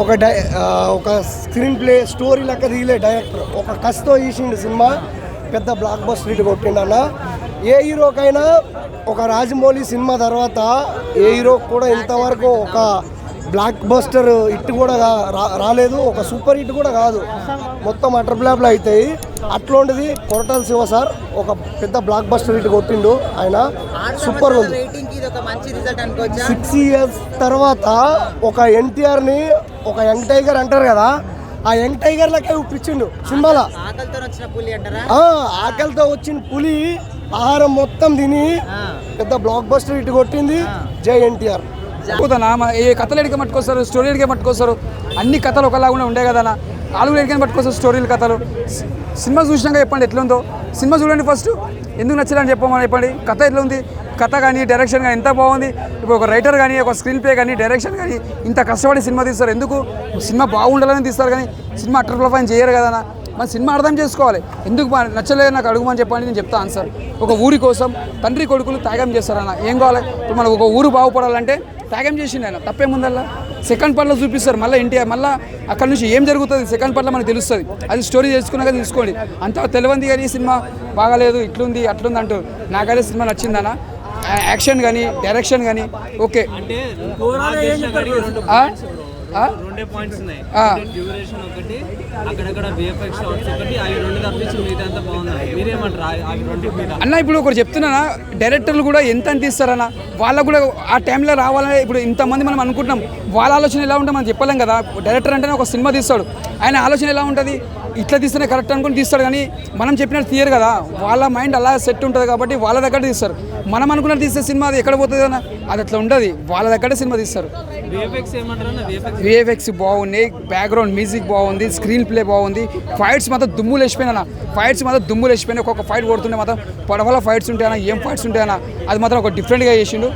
ఒక డై ఒక screen play story లెక్క తీయలే డైరెక్టర్ ఒక కసితో తీసిండు సినిమా పెద్ద బ్లాక్ బస్టర్ ఇటు కొట్టిండు అన్న. ఏ హీరోకైనా ఒక రాజమౌళి సినిమా తర్వాత ఏ హీరో కూడా ఇంతవరకు ఒక బ్లాక్ బస్టర్ హిట్ కూడా రాలేదు. ఒక సూపర్ హిట్ కూడా కాదు. మొత్తం అటర్ బ్లాప్లు అవుతాయి అట్లాంటిది కొరటాల శివ సార్ ఒక పెద్ద బ్లాక్ బస్టర్ హిట్ కొట్టిండు. ఆయన సూపర్ ఉంది. సిక్స్ ఇయర్స్ తర్వాత ఒక ఎన్టీఆర్ని ఒక యంగ్ టైగర్ అంటారు కదా ఆ యంగ్ టైగర్ లకే చూపించిండు సినిమాలో ఆకలితో వచ్చిన పులి అంటారా? ఆ, ఆకలితో వచ్చిన పులి ఆహారం మొత్తం తిని. పెద్ద బ్లాక్ బస్టర్ ఇటు కొట్టింది జై ఎన్టీఆర్. ఏ కథలు ఎడికే పట్టుకొస్తారు స్టోరీ ఎడికే పట్టుకొస్తారు అన్ని కథలు ఒకలాగా ఉండే కదా ఆలుగులు ఎడికని పట్టుకొస్తారు స్టోరీలు కథలు. సినిమా చూసినాక చెప్పండి ఎట్లా ఉందో సినిమా చూడండి ఫస్ట్ ఎందుకు నచ్చలేని చెప్పమని చెప్పండి. కథ ఎట్లా ఉంది కథ కానీ డైరెక్షన్ కానీ ఎంత బాగుంది? ఇప్పుడు ఒక రైటర్ కానీ ఒక స్క్రీన్ ప్లే కానీ డైరెక్షన్ కానీ ఇంత కష్టపడి సినిమా తీస్తారు. ఎందుకు? సినిమా బాగుండాలని తీస్తారు కానీ సినిమా అటర్ ఫ్లఫ్ చేయరు కదా మన సినిమా అర్థం చేసుకోవాలి. ఎందుకు నచ్చలేదు నాకు అడుగుమని చెప్పండి నేను చెప్తా ఆన్సర్ ఒక ఊరి కోసం తండ్రి కొడుకులు త్యాగం చేస్తారన్న. ఏం కావాలి? ఇప్పుడు మనకు ఒక ఊరు బాగుపడాలంటే త్యాగం చేసిండు ఆయన. తప్పేముందల్లా సెకండ్ పార్ట్లో చూపిస్తారు. మళ్ళీ ఎన్టీఆర్ మళ్ళీ అక్కడ నుంచి ఏం జరుగుతుంది? సెకండ్ పార్ట్లో మనకు తెలుస్తుంది. అది స్టోరీ తెలుసుకున్నాక తీసుకోండి. అంత తెలియంది కానీ ఈ సినిమా బాగాలేదు ఇట్లుంది అట్లుంది అంటూ. నాకైతే సినిమా నచ్చిందనా యాక్షన్ కానీ డైరెక్షన్ కానీ ఓకే? రెండే పాయింట్స్ ఉన్నాయి. డ్యూరేషన్ ఒకటి అక్కడక్కడ విఎఫ్ఎక్స్ షాట్స్ ఒకటి అవి రెండు తప్పించి మిగతా బాగున్నాయి. మీరేమంటారు? అవి రెండు అన్న ఇప్పుడు ఒకటి చెప్తున్నానా? డైరెక్టర్లు కూడా ఎంత అంత ఇస్తారన్న? వాళ్ళకు కూడా ఆ టైంలో రావాలని ఇప్పుడు ఇంతమంది మనం అనుకుంటున్నాం. వాళ్ళ ఆలోచన ఎలా ఉంటే మనం చెప్పలేం కదా. డైరెక్టర్ అంటేనే ఒక సినిమా తీస్తాడు. ఆయన ఆలోచన ఎలా ఉంటుంది? ఇట్లా తీస్తేనే కరెక్ట్ అనుకుని తీస్తాడు కానీ మనం చెప్పినట్టు తీయరు కదా. వాళ్ళ మైండ్ అలా సెట్ ఉంటుంది కాబట్టి వాళ్ళ దగ్గర తీస్తారు. మనం అనుకున్నట్టు తీస్తే సినిమా అది ఎక్కడ పోతుంది అన్న? అది అట్లా ఉండదు. వాళ్ళ దగ్గర సినిమా తీస్తారు. విఎఫ్ఎక్స్ ఏమంటారు బాగున్నాయి బ్యాక్గ్రౌండ్ మ్యూజిక్ బాగుంది స్క్రీన్ ప్లే బాగుంది. ఫైట్స్ మాత్రం దుమ్ములు వేసిపోయినా ఫైట్స్ మాత్రం దుమ్ములు వేసిపోయినాయి ఒక్కొక్క ఫైట్ కొడుతుంటే మాత్రం పడవల ఫైట్స్ ఉంటాయన్నా ఏం ఫైట్స్ ఉంటాయన్నా అది మాత్రం ఒక డిఫరెంట్గా చేసిండు.